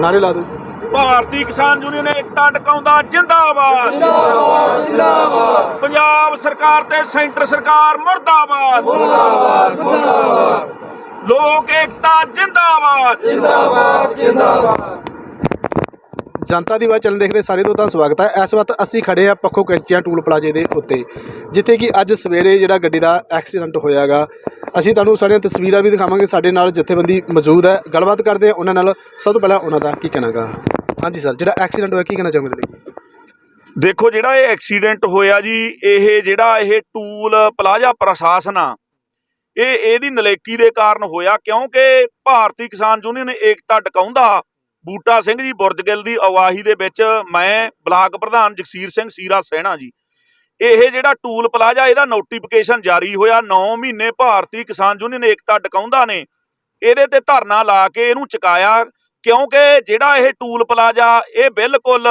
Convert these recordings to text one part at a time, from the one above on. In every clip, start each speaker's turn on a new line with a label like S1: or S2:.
S1: ਨਾਰੇ ਲਾ ਦਿਓ।
S2: ਭਾਰਤੀ ਕਿਸਾਨ ਯੂਨੀਅਨ ਏਕਤਾ ਟਿਕਾਉਂਦਾ ਜਿੰਦਾਬਾਦ।
S3: ਜਿੰਦਾਬਾਦ ਜਿੰਦਾਬਾਦ।
S2: ਪੰਜਾਬ ਸਰਕਾਰ ਤੇ ਸੈਂਟਰ ਸਰਕਾਰ ਮੁਰਦਾਬਾਦ।
S3: ਮੁਰਦਾਬਾਦ ਮੁਰਦਾਬਾਦ।
S2: ਲੋਕ ਏਕਤਾ ਜਿੰਦਾਬਾਦ।
S3: ਜਿੰਦਾਬਾਦ ਜਿੰਦਾਬਾਦ।
S1: ਜਨਤਾ ਦੀ ਆਵਾਜ਼ ਚੱਲਣ ਦੇਖਦੇ ਸਾਰੇ ਤੋਂ ਦਾ ਸਵਾਗਤ ਹੈ। ਇਸ ਵਕਤ ਅਸੀਂ ਖੜੇ ਆ ਪੱਖੋ ਕੈਂਚੀਆਂ ਟੂਲ ਪਲਾਜ਼ੇ ਦੇ ਉੱਤੇ, ਜਿੱਥੇ ਕਿ ਅੱਜ ਸਵੇਰੇ ਜਿਹੜਾ ਗੱਡੀ ਦਾ ਐਕਸੀਡੈਂਟ ਹੋਇਆਗਾ, ਅਸੀਂ ਤੁਹਾਨੂੰ ਸਾਰੀਆਂ ਤਸਵੀਰਾਂ ਵੀ ਦਿਖਾਵਾਂਗੇ। ਸਾਡੇ ਨਾਲ ਜਥੇਬੰਦੀ ਮੌਜੂਦ ਹੈ। ਗੱਲਬਾਤ ਕਰਦੇ ਆ ਉਹਨਾਂ ਨਾਲ। ਸਭ ਤੋਂ ਪਹਿਲਾਂ ਉਹਨਾਂ ਦਾ ਕੀ ਕਹਿਣਾਗਾ? ਹਾਂਜੀ ਸਰ, ਜਿਹੜਾ ਐਕਸੀਡੈਂਟ ਹੋਇਆ, ਕੀ ਕਹਿਣਾ ਚਾਹੁੰਦੇ ਇਹਦੇ
S2: ਦੇਖੋ, ਜਿਹੜਾ ਇਹ ਐਕਸੀਡੈਂਟ ਹੋਇਆ ਜੀ, ਇਹ ਜਿਹੜਾ ਇਹ ਟੂਲ ਪਲਾਜ਼ਾ ਪ੍ਰਸ਼ਾਸਨ ਆ, ਇਹ ਇਹਦੀ ਨਲੇਕੀ ਦੇ ਕਾਰਨ ਹੋਇਆ ਕਿਉਂਕਿ ਭਾਰਤੀ ਕਿਸਾਨ ਯੂਨੀਅਨ ਏਕਤਾ ਡਕਾਉਂਦਾ ਬੂਟਾ ਸਿੰਘ ਜੀ ਬੁਰਜਗਿੱਲ ਦੀ ਅਗਵਾਹੀ ਦੇ ਵਿੱਚ ਮੈਂ ਬਲਾਕ ਪ੍ਰਧਾਨ ਜਗਸੀਰ ਸਿੰਘ ਸੀਰਾ ਸਹਿਣਾ ਜੀ। ਇਹ ਜਿਹੜਾ ਟੂਲ ਪਲਾਜ਼ਾ, ਇਹਦਾ ਨੋਟੀਫਿਕੇਸ਼ਨ ਜਾਰੀ ਹੋਇਆ। 9 ਮਹੀਨੇ ਭਾਰਤੀ ਕਿਸਾਨ ਯੂਨੀਅਨ ਏਕਤਾ ਡਕਾਉਂਦਾ ਨੇ। ਇਹਦੇ ਤੇ ਧਰਨਾ ਲਾ ਕੇ ਇਹਨੂੰ ਚੁਕਾਇਆ, ਕਿਉਂਕਿ ਜਿਹੜਾ ਇਹ ਟੂਲ ਪਲਾਜ਼ਾ, ਇਹ ਬਿਲਕੁਲ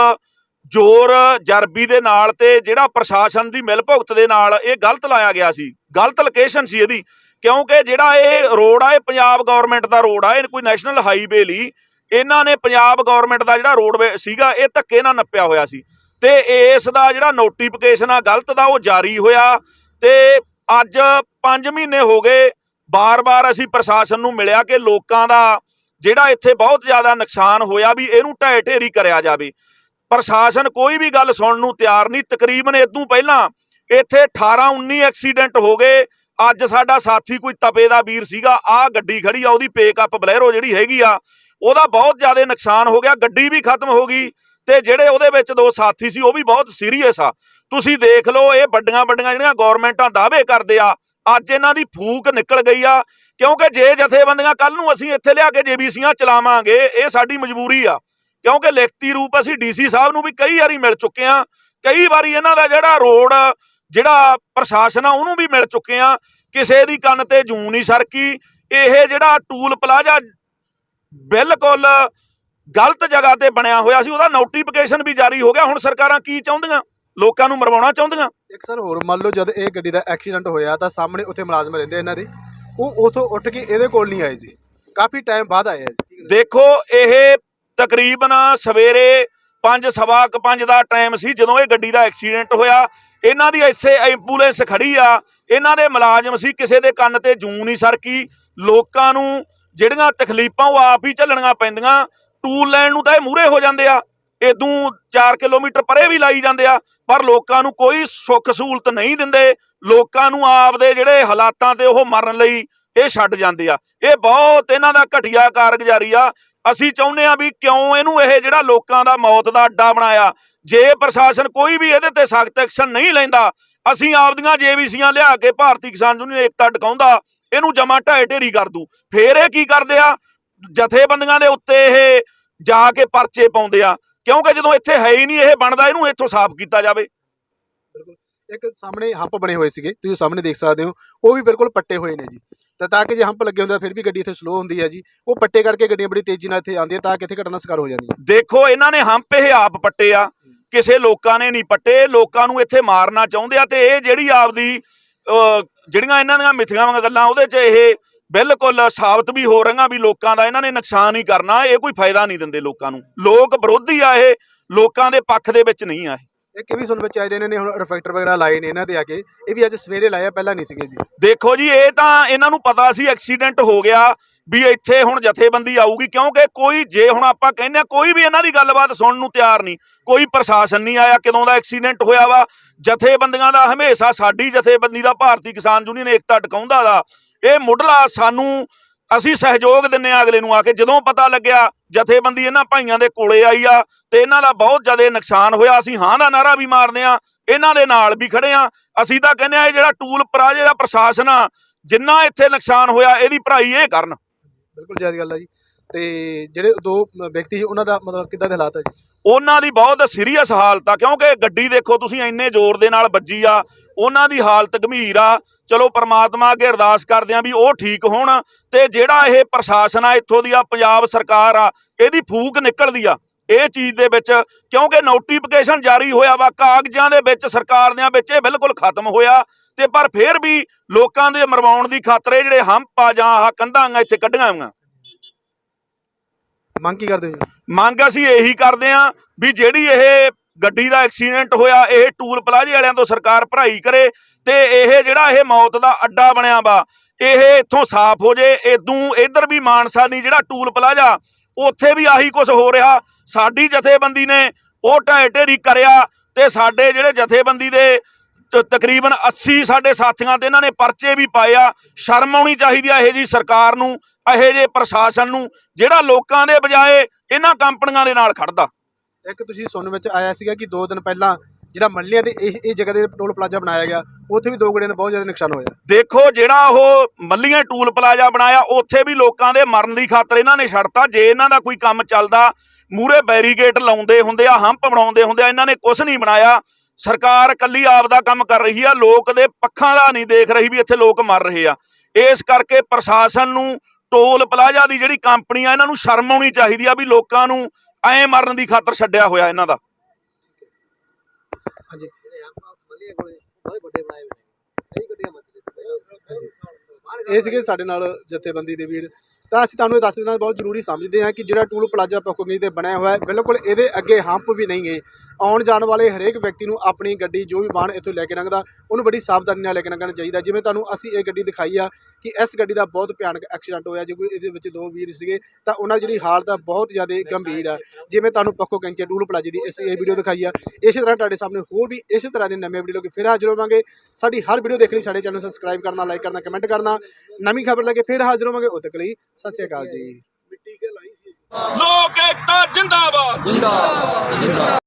S2: ਜ਼ੋਰ ਜਰਬੀ ਦੇ ਨਾਲ ਤੇ ਜਿਹੜਾ ਪ੍ਰਸ਼ਾਸਨ ਦੀ ਮਿਲ ਭੁਗਤ ਦੇ ਨਾਲ ਇਹ ਗਲਤ ਲਾਇਆ ਗਿਆ ਸੀ। ਗਲਤ ਲੋਕੇਸ਼ਨ ਸੀ ਇਹਦੀ, ਕਿਉਂਕਿ ਜਿਹੜਾ ਇਹ ਰੋਡ ਆ, ਇਹ ਪੰਜਾਬ ਗਵਰਨਮੈਂਟ ਦਾ ਰੋਡ ਆ, ਇਹ ਕੋਈ ਨੈਸ਼ਨਲ ਹਾਈਵੇ ਲਈ ਇਹਨਾਂ ਨੇ ਪੰਜਾਬ ਗਵਰਨਮੈਂਟ ਦਾ ਜਿਹੜਾ ਰੋਡ ਸੀਗਾ, ਇਹ ਧੱਕੇ ਨਾਲ ਨੱਪਿਆ ਹੋਇਆ ਸੀ। ਤੇ ਇਸ ਦਾ ਜਿਹੜਾ ਨੋਟੀਫਿਕੇਸ਼ਨ ਆ, ਗਲਤ ਦਾ ਉਹ ਜਾਰੀ ਹੋਇਆ। ਤੇ ਅੱਜ 5 ਮਹੀਨੇ ਹੋ ਗਏ, ਬਾਰ-ਬਾਰ ਅਸੀਂ ਪ੍ਰਸ਼ਾਸਨ ਨੂੰ ਮਿਲਿਆ ਕਿ ਲੋਕਾਂ ਦਾ ਜਿਹੜਾ ਇੱਥੇ ਬਹੁਤ ਜ਼ਿਆਦਾ ਨੁਕਸਾਨ ਹੋਇਆ ਵੀ ਇਹਨੂੰ ਢਹਿ ਢੇਰੀ ਕਰਿਆ ਜਾਵੇ। ਪ੍ਰਸ਼ਾਸਨ ਕੋਈ ਵੀ ਗੱਲ ਸੁਣਨ ਨੂੰ ਤਿਆਰ ਨਹੀਂ। ਤਕਰੀਬਨ ਇਦੋਂ ਪਹਿਲਾਂ ਇੱਥੇ 18 19 ਐਕਸੀਡੈਂਟ ਹੋ ਗਏ। ਅੱਜ ਸਾਡਾ ਸਾਥੀ ਕੋਈ ਤਪੇ ਦਾ ਵੀਰ ਸੀਗਾ ਆਹ ਗੱਡੀ ਖੜੀ ਆ, ਉਹਦੀ ਪੇਕਅਪ ਬਲੈਰੋ ਜਿਹੜੀ ਹੈਗੀ ਆ, ਉਹਦਾ ਬਹੁਤ ਜ਼ਿਆਦਾ ਨੁਕਸਾਨ ਹੋ ਗਿਆ, ਗੱਡੀ ਵੀ ਖਤਮ ਹੋ ਗਈ ਤੇ ਜਿਹੜੇ ਉਹਦੇ ਵਿੱਚ ਦੋ ਸਾਥੀ ਸੀ, ਉਹ ਵੀ ਬਹੁਤ ਸੀਰੀਅਸ ਆ। ਤੁਸੀਂ ਦੇਖ ਲਓ, ਇਹ ਵੱਡੀਆਂ ਵੱਡੀਆਂ ਜਿਹੜੀਆਂ ਗਵਰਨਮੈਂਟਾਂ ਦਾਅਵੇ ਕਰਦੇ ਆ, ਅੱਜ ਇਹਨਾਂ ਦੀ ਫੂਕ ਨਿਕਲ ਗਈ ਆ, ਕਿਉਂਕਿ ਜੇ ਜਥੇਬੰਦੀਆਂ ਕੱਲ ਨੂੰ ਅਸੀਂ ਇੱਥੇ ਲਿਆ ਕੇ ਜੇਬੀਸੀਆਂ ਚਲਾਵਾਂਗੇ, ਇਹ ਸਾਡੀ ਮਜਬੂਰੀ ਆ। ਕਿਉਂਕਿ ਲਿਖਤੀ ਰੂਪ ਅਸੀਂ ਡੀਸੀ ਸਾਹਿਬ ਨੂੰ ਵੀ ਕਈ ਵਾਰੀ ਮਿਲ ਚੁੱਕੇ ਆ, ਕਈ ਵਾਰੀ ਇਹਨਾਂ ਦਾ ਜਿਹੜਾ ਰੋਡ ਜਿਹੜਾ ਪ੍ਰਸ਼ਾਸਨ ਆ ਉਹਨੂੰ ਵੀ ਮਿਲ ਚੁੱਕੇ ਆ। ਕਿਸੇ ਦੀ ਕੰਨ ਤੇ ਜੂੰ ਨਹੀਂ ਸਰਕੀ। ਇਹ ਜਿਹੜਾ ਟੂਲ ਪਲਾਜ਼ਾ ਬਿਲਕੁਲ ਗਲਤ ਜਗ੍ਹਾ ਤੇ ਬਣਿਆ ਹੋਇਆ ਸੀ ਉਹਦਾ ਨੋਟੀਫਿਕੇਸ਼ਨ ਵੀ ਜਾਰੀ ਹੋ ਗਿਆ। ਹੁਣ ਸਰਕਾਰਾਂ ਕੀ ਚਾਹੁੰਦੀਆਂ? ਲੋਕਾਂ ਨੂੰ ਮਰਵਾਉਣਾ ਚਾਹੁੰਦੀਆਂ?
S1: ਇੱਕ ਸਰ ਹੋਰ ਮੰਨ ਲਓ ਜਦ ਇਹ ਗੱਡੀ ਦਾ ਐਕਸੀਡੈਂਟ ਹੋਇਆ ਤਾਂ ਸਾਹਮਣੇ ਉੱਥੇ ਮੁਲਾਜ਼ਮ ਰਹਿੰਦੇ ਇਹਨਾਂ ਦੇ। ਉਹ ਉਥੋਂ ਉੱਠ ਕੇ ਇਹਦੇ ਕੋਲ ਨਹੀਂ ਆਏ ਜੀ। ਕਾਫੀ ਟਾਈਮ ਬਾਅਦ ਆਏ ਜੀ।
S2: ਦੇਖੋ ਇਹ ਤਕਰੀਬਨ ਸਵੇਰੇ 5 ਸਵਾ ਕੁ ਪੰਜ ਦਾ ਟਾਈਮ ਸੀ ਜਦੋਂ ਇਹ ਗੱਡੀ ਦਾ ਐਕਸੀਡੈਂਟ ਹੋਇਆ। ਇਹਨਾਂ ਦੀ ਐਸੇ ਐਂਬੂਲੈਂਸ ਖੜੀ ਆ। ਇਹਨਾਂ ਦੇ ਮੁਲਾਜ਼ਮ ਸੀ, ਕਿਸੇ ਦੇ ਕੰਨ ਤੇ ਜੂੰ ਨਹੀਂ ਸਰਕੀ। ਲੋਕਾਂ ਨੂੰ ਜਿਹੜੀਆਂ ਤਕਲੀਫਾਂ ਉਹ ਆਪ ਹੀ ਝੱਲਣੀਆਂ ਪੈਂਦੀਆਂ। ਟੂਲ ਲੈਣ ਨੂੰ ਤਾਂ ਇਹ ਮੂਰੇ ਹੋ ਜਾਂਦੇ ਆ। ਇਦੋਂ 4 ਕਿਲੋਮੀਟਰ ਪਰੇ ਵੀ ਲਾਈ ਜਾਂਦੇ ਆ। ਪਰ ਲੋਕਾਂ ਨੂੰ ਕੋਈ ਸੁੱਖ ਸਹੂਲਤ ਨਹੀਂ ਦਿੰਦੇ। ਲੋਕਾਂ ਨੂੰ ਆਪਦੇ ਜਿਹੜੇ ਹਾਲਾਤਾਂ ਤੇ ਉਹ ਮਰਨ ਲਈ ਇਹ ਛੱਡ ਜਾਂਦੇ ਆ। ਇਹ ਬਹੁਤ ਇਹਨਾਂ ਦਾ ਘਟੀਆ ਕਾਰਗੁਜ਼ਾਰੀ ਆ। ਅਸੀਂ ਚਾਹੁੰਦੇ ਆ ਵੀ ਕਿਉਂ ਇਹਨੂੰ ਇਹ ਜਿਹੜਾ ਲੋਕਾਂ ਦਾ ਮੌਤ ਦਾ ਅੱਡਾ ਬਣਾਇਆ। ਜੇ ਪ੍ਰਸ਼ਾਸਨ ਕੋਈ ਵੀ ਇਹਦੇ ਤੇ ਸਖਤ ਐਕਸ਼ਨ ਨਹੀਂ ਲੈਂਦਾ, ਅਸੀਂ ਆਪਦੀਆਂ ਜੇਬੀਸੀਆਂ ਲਿਆ ਕੇ ਭਾਰਤੀ ਕਿਸਾਨ ਯੂਨੀਅਨ ਏਕਤਾ ਟਿਕਾਉਂਦਾ, ਇਹਨੂੰ ਜਮਾ ਢਾਏ ਢੇਰੀ ਕਰ ਦੂ ਫੇਰ ਇਹ ਕੀ ਕਰਦੇ ਆ? ਜਥੇਬੰਦੀਆਂ ਦੇ ਉੱਤੇ ਇਹ ਜਾ ਕੇ ਪਰਚੇ ਪਾਉਂਦੇ ਆ। ਕਿਉਂਕਿ ਜਦੋਂ ਇੱਥੇ ਹੈ ਹੀ ਨਹੀਂ, ਇਹ ਬਣਦਾ, ਇਹਨੂੰ ਇੱਥੋਂ ਸਾਫ਼ ਕੀਤਾ ਜਾਵੇ।
S1: ਇੱਕ ਸਾਹਮਣੇ ਹੰਪ ਬਣੇ ਹੋਏ ਸੀਗੇ, ਤੁਸੀਂ ਸਾਹਮਣੇ ਦੇਖ ਸਕਦੇ ਹੋ। ਉਹ ਵੀ ਬਿਲਕੁਲ ਪੱਟੇ ਹੋਏ ਨੇ ਜੀ। ਤਾਂ ਤਾਂ ਕਿ ਜੇ ਹੰਪ ਲੱਗੇ ਹੁੰਦੇ ਤਾਂ ਫਿਰ ਵੀ ਗੱਡੀ ਇੱਥੇ ਸਲੋ ਹੁੰਦੀ ਹੈ ਜੀ। ਉਹ ਪੱਟੇ ਕਰਕੇ ਗੱਡੀਆਂ ਬੜੀ ਤੇਜ਼ੀ ਨਾਲ ਇੱਥੇ ਆਉਂਦੀਆਂ, ਤਾਂ ਕਿ ਇੱਥੇ ਘਟਨਾ ਸ਼ਿਕਾਰ ਹੋ ਜਾਂਦੀਆਂ
S2: ਦੇਖੋ, ਇਹਨਾਂ ਨੇ ਹੰਪ ਇਹ ਆਪ ਪੱਟੇ ਆ। ਕਿਸੇ ਲੋਕਾਂ ਨੇ ਨਹੀਂ ਪੱਟੇ, ਲੋਕਾਂ ਨੂੰ ਇੱਥੇ ਮਾਰਨਾ ਚਾਹੁੰਦੇ ਆ ਤੇ ਇਹ ਜਿਹੜੀ ਆਪਦੀ ਜਿਹੜੀਆਂ ਇਹਨਾਂ ਦੀਆਂ ਮਿੱਥੀਆਂ ਵਾਂਗ ਗੱਲਾਂ, ਉਹਦੇ 'ਚ ਇਹ ਬਿਲਕੁਲ ਸਾਬਤ ਵੀ ਹੋ ਰਹੀਆਂ ਵੀ ਲੋਕਾਂ ਦਾ ਇਹਨਾਂ ਨੇ ਨੁਕਸਾਨ ਹੀ ਕਰਨਾ, ਇਹ ਕੋਈ ਫਾਇਦਾ ਨਹੀਂ ਦਿੰਦੇ ਲੋਕਾਂ ਨੂੰ। ਲੋਕ ਵਿਰੋਧੀ ਆ ਇਹ, ਲੋਕਾਂ ਦੇ ਪੱਖ ਦੇ ਵਿੱਚ ਨਹੀਂ ਆ ਇਹ।
S1: ਇਹ ਵੀ ਸੁਣ ਵਿੱਚ ਆਏ ਨੇ, ਇਹਨਾਂ ਨੇ ਹੁਣ ਰਿਫੈਕਟਰ ਵਗੈਰਾ ਲਾਏ ਨੇ ਇਹਨਾਂ ਦੇ ਆ ਕੇ। ਇਹ ਵੀ ਅੱਜ ਸਵੇਰੇ ਲਾਇਆ, ਪਹਿਲਾਂ ਨਹੀਂ ਸੀਗੇ ਜੀ।
S2: ਦੇਖੋ ਜੀ, ਇਹ ਤਾਂ ਇਹਨਾਂ ਨੂੰ ਪਤਾ ਸੀ ਐਕਸੀਡੈਂਟ ਹੋ ਗਿਆ ਵੀ ਇੱਥੇ ਹੁਣ ਜਥੇਬੰਦੀ ਆਊਗੀ, ਕਿਉਂਕਿ ਕੋਈ ਜੇ ਹੁਣ ਆਪਾਂ ਕਹਿੰਦੇ ਆ ਕੋਈ ਵੀ ਇਹਨਾਂ ਦੀ ਗੱਲਬਾਤ ਸੁਣਨ ਨੂੰ ਤਿਆਰ ਨਹੀਂ। ਕੋਈ ਪ੍ਰਸ਼ਾਸਨ ਨਹੀਂ ਆਇਆ, ਕਦੋਂ ਦਾ ਐਕਸੀਡੈਂਟ ਹੋਇਆ ਵਾ। ਜਥੇਬੰਦੀਆਂ ਦਾ ਹਮੇਸ਼ਾ ਸਾਡੀ ਜਥੇਬੰਦੀ ਦਾ ਭਾਰਤੀ ਕਿਸਾਨ ਯੂਨੀਅਨ ਏਕਤਾ ਟਿਕਾਉਂਦਾ ਦਾ। ਇਹ ਮੁੱਢਲਾ ਸਾਨੂੰ ਅਸੀਂ ਸਹਿਯੋਗ ਦਿੰਨੇ ਆ ਅਗਲੇ ਨੂੰ ਆ ਕੇ। ਜਦੋਂ ਪਤਾ ਲੱਗਿਆ ਜਥੇਬੰਦੀ ਇਹਨਾਂ ਭਾਈਆਂ ਦੇ ਕੋਲੇ ਆਈ ਆ ਤੇ ਇਹਨਾਂ ਦਾ ਬਹੁਤ ਜ਼ਿਆਦਾ ਨੁਕਸਾਨ ਹੋਇਆ। ਅਸੀਂ ਹਾਂ ਦਾ ਨਾਰਾ ਵੀ ਮਾਰਦੇ ਆ, ਇਹਨਾਂ ਦੇ ਨਾਲ ਵੀ ਖੜੇ ਆ। ਅਸੀਂ ਤਾਂ ਕਹਿੰਦੇ ਆ ਇਹ ਜਿਹੜਾ ਟੂਲ ਪਰਾਜੇ ਦਾ ਪ੍ਰਸ਼ਾਸਨ ਆ, ਜਿੰਨਾ ਇੱਥੇ ਨੁਕਸਾਨ ਹੋਇਆ ਇਹਦੀ ਭਰਾਈ ਇਹ ਕਰਨ।
S1: ਬਿਲਕੁਲ ਜਾਇਜ਼ ਗੱਲ ਹੈ ਜੀ। ਤੇ ਜਿਹੜੇ ਦੋ ਵਿਅਕਤੀ ਸੀ, ਉਹਨਾਂ ਦਾ ਮਤਲਬ ਕਿੱਦਾਂ ਦੇ ਹਾਲਾਤ ਆ ਜੀ?
S2: ਉਹਨਾਂ ਦੀ ਬਹੁਤ ਸੀਰੀਅਸ ਹਾਲਤ ਆ, ਕਿਉਂਕਿ ਗੱਡੀ ਦੇਖੋ ਤੁਸੀਂ ਇੰਨੇ ਜ਼ੋਰ ਦੇ ਨਾਲ ਵੱਜੀ ਆ, ਉਹਨਾਂ ਦੀ ਹਾਲਤ ਗੰਭੀਰ ਆ। ਚਲੋ ਪ੍ਰਮਾਤਮਾ ਅੱਗੇ ਅਰਦਾਸ ਕਰਦੇ ਆ ਵੀ ਉਹ ਠੀਕ ਹੋਣ ਤੇ ਜਿਹੜਾ ਇਹ ਪ੍ਰਸ਼ਾਸਨ ਆ, ਇੱਥੋਂ ਦੀ ਆ ਪੰਜਾਬ ਸਰਕਾਰ ਆ, ਇਹਦੀ ਫੂਕ ਨਿਕਲਦੀ ਆ। ਇਹ ਚੀਜ਼ ਦੇ ਵਿੱਚ ਕਿਉਂਕਿ ਨੋਟੀਫਿਕੇਸ਼ਨ ਜਾਰੀ ਹੋਇਆ ਵਾ, ਕਾਗਜ਼ਾਂ ਦੇ ਵਿੱਚ, ਸਰਕਾਰ ਦੇ ਵਿੱਚ ਇਹ ਬਿਲਕੁਲ ਖਤਮ ਹੋਇਆ ਤੇ ਪਰ ਫਿਰ ਵੀ ਲੋਕਾਂ ਦੇ ਮਰਵਾਉਣ ਦੀ ਖਾਤਰ ਜਿਹੜੇ ਹੰਪ ਆ ਜਾਂ ਆਹ ਕੰਧਾਂ ਇੱਥੇ ਕੱਢੀਆਂ ਹੋਈਆਂ।
S1: ਮੰਗ ਕੀ ਕਰਦੇ ਹੋ
S2: ਮੰਗ ਅਸੀਂ ਇਹੀ ਕਰਦੇ ਆਂ ਵੀ ਜਿਹੜੀ ਇਹ ਗੱਡੀ ਦਾ ਐਕਸੀਡੈਂਟ ਹੋਇਆ, ਇਹ ਟੂਲ ਪਲਾਜ਼ੇ ਵਾਲਿਆਂ ਤੋਂ ਸਰਕਾਰ ਭਰਾਈ ਕਰੇ ਤੇ ਇਹ ਜਿਹੜਾ ਇਹ ਮੌਤ ਦਾ ਅੱਡਾ ਬਣਿਆ ਵਾ, ਇਹ ਇੱਥੋਂ ਸਾਫ਼ ਹੋ ਜੇ ਇਦੋਂ ਇਧਰ ਵੀ ਮਾਨਸਾ ਨਹੀਂ ਜਿਹੜਾ ਟੂਲ ਪਲਾਜ਼ਾ, ਉੱਥੇ ਵੀ ਆਹੀ ਕੁਝ ਹੋ ਰਿਹਾ। ਸਾਡੀ ਜਥੇਬੰਦੀ ਨੇ ਉਹ ਢਹਿ ਢੇਰੀ ਕਰਿਆ ਤੇ ਸਾਡੇ ਜਿਹੜੇ ਜਥੇਬੰਦੀ ਦੇ ਤਕਰੀਬਨ 80 ਸਾਡੇ ਸਾਥੀਆਂ ਤੇ ਇਹਨਾਂ ਨੇ ਪਰਚੇ ਵੀ ਪਾਏ ਆ। ਸ਼ਰਮ ਆਉਣੀ ਚਾਹੀਦੀ ਆ ਇਹ ਜੀ ਸਰਕਾਰ ਨੂੰ ਇਹੋ ਜਿਹੇ ਪ੍ਰਸ਼ਾਸਨ ਨੂੰ ਜਿਹੜਾ ਲੋਕਾਂ ਦੇ ਬਜਾਏ ਇਹਨਾਂ ਕੰਪਨੀਆਂ ਦੇ ਨਾਲ ਖੜਦਾ।
S1: ਇੱਕ ਤੁਸੀਂ ਸੁਣਨ ਵਿੱਚ ਆਇਆ ਸੀਗਾ ਕਿ 2 ਦਿਨ ਪਹਿਲਾਂ ਜਿਹੜਾ ਮੱਲੀਆਂ ਤੇ ਇਹ ਇਹ ਜਗ੍ਹਾ ਦੇ ਟੋਲ ਪਲਾਜ਼ਾ ਬਣਾਇਆ ਗਿਆ ਉੱਥੇ ਵੀ ਦੋ ਗੱਡੀਆਂ ਦਾ ਬਹੁਤ ਜ਼ਿਆਦਾ ਨੁਕਸਾਨ ਹੋਇਆ।
S2: ਦੇਖੋ ਜਿਹੜਾ ਉਹ ਮੱਲੀਆਂ ਟੂਲ ਪਲਾਜ਼ਾ ਬਣਾਇਆ ਉੱਥੇ ਵੀ ਲੋਕਾਂ ਦੇ ਮਰਨ ਦੀ ਖਾਤਰ ਇਹਨਾਂ ਨੇ ਛੱਡਤਾ। ਜੇ ਇਹਨਾਂ ਦਾ ਕੋਈ ਕੰਮ ਚੱਲਦਾ ਮੂਰੇ ਬੈਰੀਗੇਟ ਲਾਉਂਦੇ ਹੁੰਦੇ ਆ ਹੰਪ ਬਣਾਉਂਦੇ ਹੁੰਦੇ ਆ ਇਹਨਾਂ ਨੇ ਕੁਝ ਨਹੀਂ ਬਣਾਇਆ। ਸਰਕਾਰ ਕੱਲੀ ਆਪ ਦਾ ਕੰਮ ਕਰ ਰਹੀ ਆ, ਲੋਕ ਦੇ ਪੱਖਾਂ ਦਾ ਨਹੀਂ ਦੇਖ ਰਹੀ ਵੀ ਇੱਥੇ ਲੋਕ ਮਰ ਰਹੇ ਆ। ਇਸ ਕਰਕੇ ਪ੍ਰਸ਼ਾਸਨ ਨੂੰ ਟੋਲ ਪਲਾਜ਼ਾ ਦੀ ਜਿਹੜੀ ਕੰਪਨੀ ਆ, ਇਹਨਾਂ ਨੂੰ ਸ਼ਰਮ ਆਉਣੀ ਚਾਹੀਦੀ ਆ ਵੀ ਲੋਕਾਂ ਨੂੰ ਐਂ ਮਰਨ ਦੀ ਖਾਤਰ ਛੱਡਿਆ ਹੋਇਆ ਇਹਨਾਂ ਦਾ।
S1: ਹਾਂਜੀ। ਇਹ ਸੀਗੇ ਸਾਡੇ ਨਾਲ ਜਥੇਬੰਦੀ ਦੇ ਵੀਰ ਤਾਂ ਅਸੀਂ ਤੁਹਾਨੂੰ ਇਹ ਦੱਸ ਦੇਣਾ ਬਹੁਤ ਜ਼ਰੂਰੀ ਸਮਝਦੇ ਹਾਂ ਕਿ ਜਿਹੜਾ ਟੂਲ ਪਲਾਜ਼ਾ ਪੱਕੋਗੀ ਤੇ ਬਣਿਆ ਹੋਇਆ ਹੈ, ਬਿਲਕੁਲ ਇਹਦੇ ਅੱਗੇ ਹੰਪ ਵੀ ਨਹੀਂ ਹੈ। ਆਉਣ ਜਾਣ ਵਾਲੇ ਹਰੇਕ ਵਿਅਕਤੀ ਨੂੰ ਆਪਣੀ ਗੱਡੀ, ਜੋ ਵੀ ਵਾਹਨ ਇੱਥੋਂ ਲੈ ਕੇ ਲੰਘਦਾ, ਉਹਨੂੰ ਬੜੀ ਸਾਵਧਾਨੀ ਨਾਲ ਲੈ ਕੇ ਲੰਘਣਾ ਚਾਹੀਦਾ। ਜਿਵੇਂ ਤੁਹਾਨੂੰ ਅਸੀਂ ਇਹ ਗੱਡੀ ਦਿਖਾਈ ਆ ਕਿ ਇਸ ਗੱਡੀ ਦਾ ਬਹੁਤ ਭਿਆਨਕ ਐਕਸੀਡੈਂਟ ਹੋਇਆ, ਜੇ ਕੋਈ ਇਹਦੇ ਵਿੱਚ ਦੋ ਵੀਰ ਸੀਗੇ, ਤਾਂ ਉਹਨਾਂ ਦੀ ਜਿਹੜੀ ਹਾਲਤ ਆ ਬਹੁਤ ਜ਼ਿਆਦਾ ਗੰਭੀਰ ਆ। ਜਿਵੇਂ ਤੁਹਾਨੂੰ ਪੱਕੋ ਕੈਂਚੇ ਟੂਲ ਪਲਾਜ਼ੇ ਦੀ ਇਸ ਇਹ ਵੀਡੀਓ ਦਿਖਾਈ ਆ। ਇਸੇ ਤਰ੍ਹਾਂ ਤੁਹਾਡੇ ਸਾਹਮਣੇ ਹੋਰ ਵੀ ਇਸੇ ਤਰ੍ਹਾਂ ਦੇ ਨਵੇਂ ਵੀਡੀਓ ਲੈ ਕੇ ਫਿਰ ਹਾਜ਼ਰ ਹੋਵਾਂਗੇ। ਸਾਡੀ ਹਰ ਵੀਡੀਓ ਦੇਖਣ ਲਈ ਸਾਡੇ ਚੈਨਲ ਸਬਸਕ੍ਰਾਈਬ ਕਰਨਾ, ਲਾਈਕ ਕਰਨਾ, ਕਮੈਂਟ ਕਰਨਾ। ਨਵੀਂ ਖਬਰ ਲੈ ਕੇ ਫਿਰ ਹਾਜ਼ਰ ਹੋਵਾਂਗੇ। ਉਦੋਂ ਤੱਕ ਲਈ ਸਤਿ ਸ਼੍ਰੀ ਅਕਾਲ ਜੀ।
S2: ਲੋਕ ਏਕਤਾ ਜਿੰਦਾਬਾਦ
S3: ਜਿੰਦਾਬਾਦ।